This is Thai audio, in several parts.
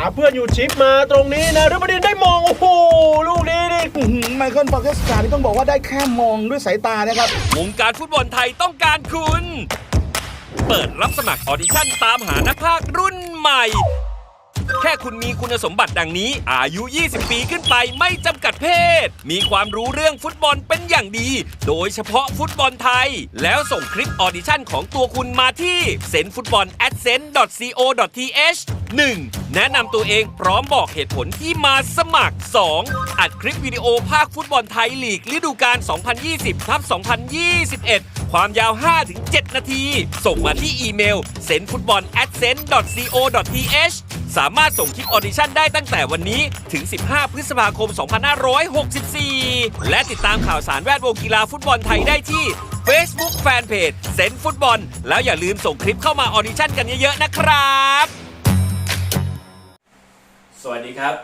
หาเพื่อนอยู่ชิปมาตรงนี้นะฤบดินได้มอง โอ้โห ลูกนี้นี่อื้อหือไมเคิลฟอร์เกสการนี่ต้องบอกว่าได้แค่มองด้วยสายตานะครับ วงการฟุตบอลไทยต้องการคุณ เปิดรับสมัครออดิชั่นตามหานักพากย์รุ่นใหม่ แค่คุณมีคุณสมบัติดังนี้ อายุ 20 ปีขึ้นไปไม่จำกัดเพศ มีความรู้เรื่องฟุตบอลเป็นอย่างดี โดยเฉพาะฟุตบอลไทย แล้วส่งคลิปออดิชั่นของตัวคุณมาที่ s e n f o o t b a l a d s e n c o th 1. แนะนำตัวเองพร้อมบอกเหตุผลที่มาสมัคร 2. อัดคลิปวิดีโอภาคฟุตบอลไทยลีกฤดูกาล 2020ทับ2021 ความยาว 5-7 นาที ส่งมาที่อีเมล s e n f o o t b a l a d s e n c o th สามารถส่งคลิปออดิชั่นได้ตั้งแต่วันนี้ถึง 15 พฤษภาคม 2564 และติดตามข่าวสารแวดวงกีฬาฟุตบอลไทยได้ที่ Facebook Fanpage เซนฟุตบอล แล้วอย่าลืมส่งคลิปเข้ามาออดิชั่นกันเยอะๆนะครับ สวัสดีครับ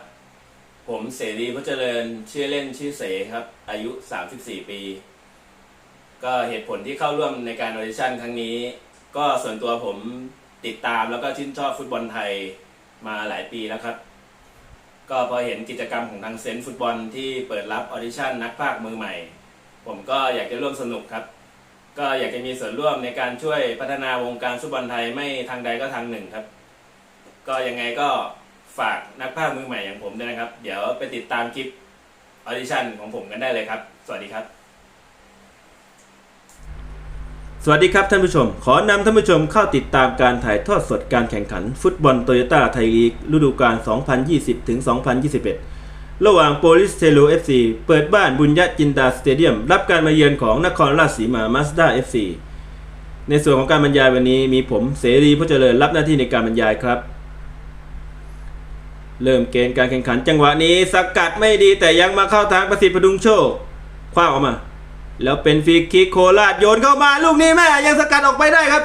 ผมเสรีพจน์เจริญชื่อเล่นชื่อเสครับ อายุ 34 ปี ก็เหตุผลที่เข้าร่วมในการออเดชั่นครั้งนี้ ก็ส่วนตัวผมติดตามแล้วก็ชื่นชอบฟุตบอลไทยมาหลายปีแล้วครับ ก็พอเห็นกิจกรรมของทางเซนฟุตบอลที่เปิดรับออเดชั่นนักพากมือใหม่ ผมก็อยากจะร่วมสนุกครับ ก็อยากจะมีส่วนร่วมในการช่วยพัฒนาวงการฟุตบอลไทยไม่ทางใดก็ทางหนึ่งครับ ก็ยังไงก็ ฝากนักพากย์มือใหม่อย่างผมด้วยนะครับ เดี๋ยวไปติดตามคลิปออดิชั่นของผมกันได้เลยครับ สวัสดีครับ สวัสดีครับท่านผู้ชม ขอนำท่านผู้ชมเข้าติดตามการถ่ายทอดสดการแข่งขัน ฟุตบอลโตโยต้าไทยลีกฤดูกาล 2020 ถึง 2021 ระหว่างโปลิสเทโล FC เปิดบ้านบุญญจินดาสเตเดียม รับการมาเยือนของนครราชสีมามาสด้า FC ในส่วนของการบรรยายวันนี้มีผมเสรีผู้เจริญรับหน้าที่ในการบรรยายครับ เริ่มเกณฑ์การแข่งขันจังหวะนี้สกัดไม่ดีแต่ยังมาเข้าทางประสิทธิ์พดุงโชคคว้างออกมา แล้วเป็นฟรีคิกโคราชโยนเข้ามาลูกนี้แม่ยังสกัดออกไปได้ครับ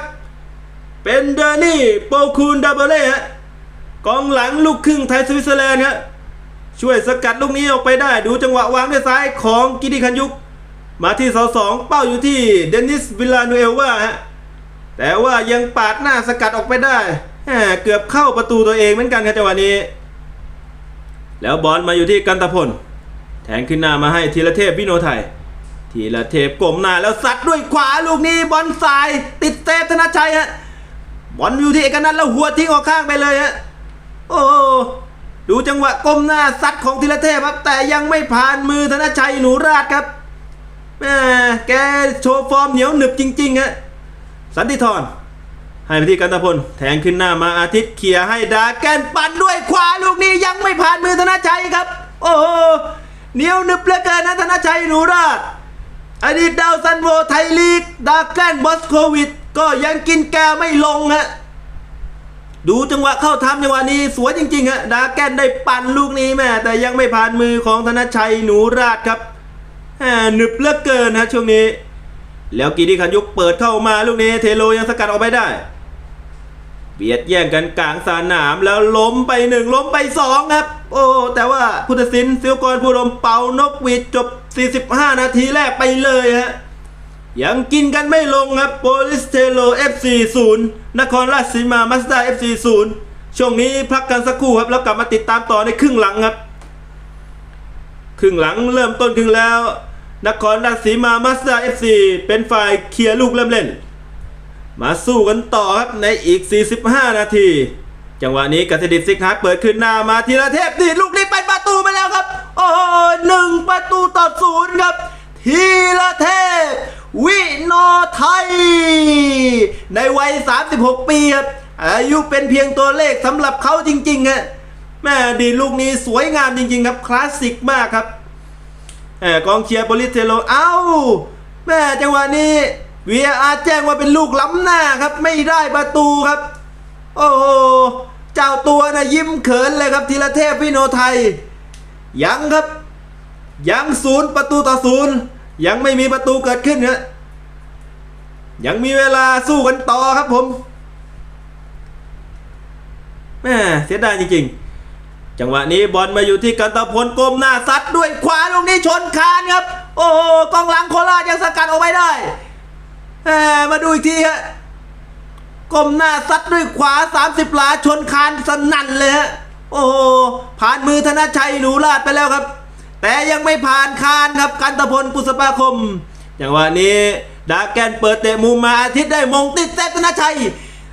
เป็นเดอร์นี่โปคูนดับเบิลเล่ฮะกองหลังลูกครึ่งไทยสวิตเซอร์แลนด์ครับช่วยสกัดลูกนี้ออกไปได้ ดูจังหวะวางด้วยซ้ายของกิติคันยุก มาที่เสาสองเป้าอยู่ที่เดนิสวิลลานูเอลว่าฮะแต่ว่ายังปาดหน้าสกัดออกไปได้เกือบเข้าประตูตัวเองเหมือนกันครับจังหวะนี้ แล้วบอลมาอยู่ที่กันตะพล แทงขึ้นหน้ามาให้ธีรเทพวิโนไทยธีรเทพกลมหน้าแล้วซัดด้วยขวาลูกนี้บอลสาย ติดเซฟธนชัยฮะบอลอยู่ที่เอกนันท์แล้วหัวทิ้งออกข้างไปเลยฮะโอ้ดูจังหวะก้มหน้าซัดของธีรเทพครับ แต่ยังไม่ผ่านมือธนชัยหนูราชครับแหมแกโชว์ฟอร์มเหนียวหนึบจริงๆฮะสันติธร ให้ไปที่กันตะพลแทงขึ้นหน้ามาอาทิตย์เขี่ยให้ดาแกนปั่นด้วยขวาลูกนี้ยังไม่ผ่านมือธนชัยครับ โอ้โหเหนียวหนึบเหลือเกินนะธนชัยหนูราชอดีตดาวซันโวไทยลีกดาแกนบอสโควิด ก็ยังกินแกไม่ลงฮะดูจังหวะเข้าทำจังหวะนี้สวยจริงๆฮะดาแกนได้ปั่นลูกนี้แม่แต่ยังไม่ผ่านมือของธนชัยหนูราชครับแหนึบเหลือเกินฮะช่วงนี้ แล้วกีดีคันยุกเปิดเข้ามาลูกนี้เทโลยังสกัดออกไปได้ เบียดแย่งกันกลางสนามแล้วล้มไปหนึ่งล้มไปสองครับ โอ้แต่ว่าพุทธศิลป์ซิลกรผู้รมเป่านกหวีดจบ 45 นาทีแรกไปเลยฮะยังกินกันไม่ลงครับโปลิสเทโล FC 0นครราชสีมามาสด้า FC 0ช่วงนี้พักกันสักครู่ครับ แล้วกลับมาติดตามต่อในครึ่งหลังครับ ครึ่งหลังเริ่มต้นครึ่งแล้ว นครราชสีมามาสด้า FC เป็นฝ่ายเคลียร์ลูกเริ่มเล่น มาสู้กันต่อครับในอีก 45 นาที จังหวะนี้กัสดิตซิกฮาร์เปิดขึ้นหน้ามาทีละเทพดีลูกนี้เป็นประตูไปแล้วครับ โอ้โหหนึ่งประตูต่อศูนย์ครับทีละเทพ วิโนไทย ในวัย 36 ปีครับ อายุเป็นเพียงตัวเลขสำหรับเขาจริงๆฮะแม่ดีลูกนี้สวยงามจริงๆครับ คลาสสิกมากครับแหมกองเชียร์โปลิสเทโล เอ้าแม่จังหวะนี้ VAR แจ้งว่าเป็นลูกล้ำหน้าครับ ไม่ได้ประตูครับ โอ้โห เจ้าตัวนะยิ้มเขินเลยครับธีรเทพวิโนไทย ยังครับ ยังศูนย์ประตูต่อศูนย์ยังไม่มีประตูเกิดขึ้นฮะยังมีเวลาสู้กันต่อครับผมแม่เสียดายจริงๆ จังหวะนี้บอลมาอยู่ที่กันตะพลก้มหน้าซัดด้วยขวาลูกนี้ชนคานครับ โอ้โหกองหลังโคราชยังสกัดออกไปได้ มมาดูอีกทีฮะก้มหน้าซัดด้วยขวา 30 หลาชนคานสนั่นเลยฮะโอ้โหผ่านมือธนชัยหนูลาดไปแล้วครับ แต่ยังไม่ผ่านคานครับกันตพลปุษปาคมจังหวะนี้ดาแกนเปิดเตะมุมมาอาทิตย์ได้มงติดเซฟธนชัย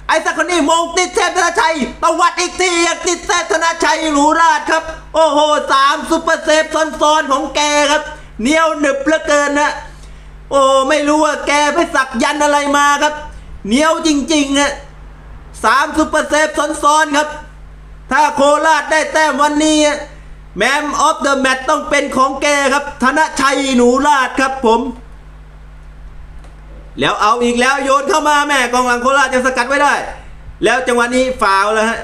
ไอ้สักคนนี้มงติดเซฟธนชัยตวัดอีกทียังติดเซฟธนชัยหนูราดครับ โอ้โหสามซุปเปอร์เซฟซ้อนๆของแกครับเหนียวหนึบเหลือเกินนะ โอ้ไม่รู้ว่าแกไปสักยันอะไรมาครับ เหนียวจริงๆอะสามซุปเปอร์เซฟซ้อนๆครับ ถ้าโคราชได้แต้มวันนี้ แมมออฟเดอะแมตต้องเป็นของแกครับ ธนชัยหนูราชครับผม แล้วเอาอีกแล้วโยนเข้ามาแม่กองหลังโคราชจะสกัดไว้ได้ แล้วจังหวะนี้ฟาวแล้วฮะ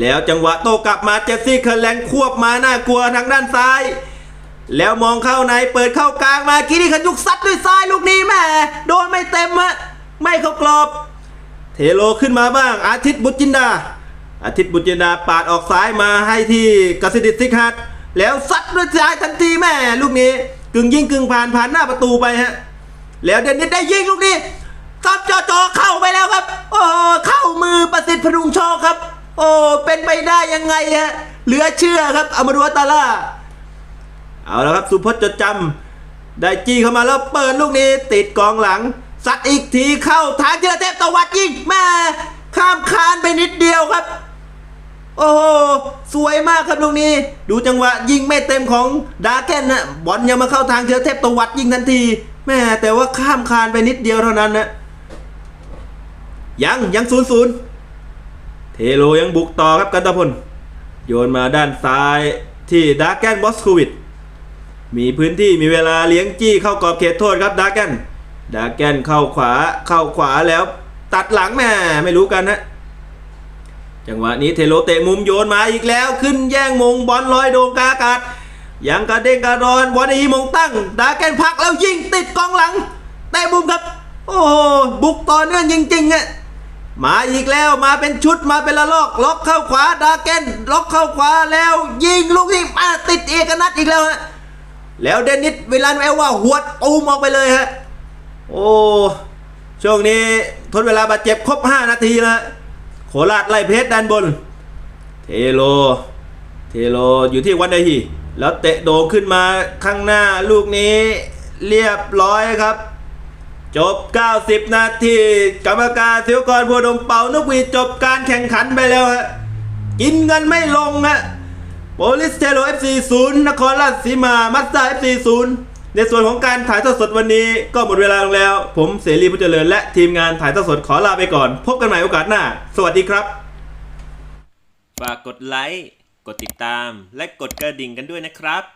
แล้วจังหวะโตกลับมาเจสซี่เคอร์แลนควบมาหน่ากลัวทางด้านซ้าย แล้วมองเข้าในเปิดเข้ากลางมากิริขันยุกซัดด้วยซ้ายลูกนี้แม่โดนไม่เต็มฮะไม่เข้ากรอบ เทโลขึ้นมาบ้าง อาทิตย์บุจินดา อาทิตย์บุจินดาปาดออกซ้ายมาให้ที่กสิดิตสิกฮัตแล้วซัดด้วยซ้ายทันทีแม่ลูกนี้กึ่งยิงกึ่งผ่านผ่านหน้าประตูไปฮะ แล้วเดนนิดได้ยิงลูกนี้ซับจอจอเข้าไปแล้วครับ โอ้เข้ามือประสิทธิ์พดุงโชคครับ โอ้เป็นไปได้ยังไงฮะเหลือเชื่อครับอมรุวัตาล่า เอาแล้วครับสุพจน์จดจำได้จี้เข้ามาแล้วเปิดลูกนี้ติดกองหลังสัดอีกทีเข้าทางเจรเทพตวัดยิงแม่ข้ามคานไปนิดเดียวครับ โอ้โหสวยมากครับลูกนี้ ดูจังหวะยิงไม่เต็มของดาแกนนะบอลยังมาเข้าทางเจรเทพตวัดยิงทันทีแม่แต่ว่าข้ามคานไปนิดเดียวเท่านั้นนะยังยังศูนย์ศูนย์เทโลยังบุกต่อครับกันตะพลโยนมาด้านซ้ายที่ดาร์แกนบอสคูวิด มีพื้นที่มีเวลาเลี้ยงจี้เข้ากรอบเขตโทษครับดาร์แกนดาร์แกนเข้าขวาเข้าขวาแล้วตัดหลังแม่ไม่รู้กันนะจังหวะนี้เทโลเตะมุมโยนมาอีกแล้วขึ้นแย่งมงบอลลอยโดงกาอากาศยังกระเด้งกระดอนบอลในมงตั้ง ดาแกนพักแล้วยิงติดกองหลังเตะมุมครับ โอ้โหบุกต่อเนื่องจริงๆอะมาอีกแล้วมาเป็นชุดมาเป็นละลอก ล็อกเข้าขวาดาเกนล็อกเข้าขวาแล้วยิงลูกนี้มาติดเอกนัทอีกแล้วฮะ แล้วเดนิสเวลานเอลว่าหวดตูมออกไปเลยฮะ โอ้ช่วงนี้ทดเวลาบาดเจ็บครบ 5 นาทีแล้วโคราชไล่เพชรด้านบน เทโล เทโลอยู่ที่วันไดฮีแล้วเตะโดขึ้นมาข้างหน้าลูกนี้เรียบร้อยครับ จบ 90 นาทีกรรมการเสียวกรพัวดมเป่านกหวีจบการแข่งขันไปแล้วฮะกินเงินไม่ลงฮะ โปลิสเทโล FC 0นครราชสีมา มัตตา FC 0ในส่วนของการถ่ายทอดสดวันนี้ก็หมดเวลาลงแล้ว ผมเสรีผู้เจริญและทีมงานถ่ายทอดสดขอลาไปก่อน พบกันใหม่โอกาสหน้า สวัสดีครับ ฝากกดไลค์ กดติดตาม และกดกระดิ่งกันด้วยนะครับ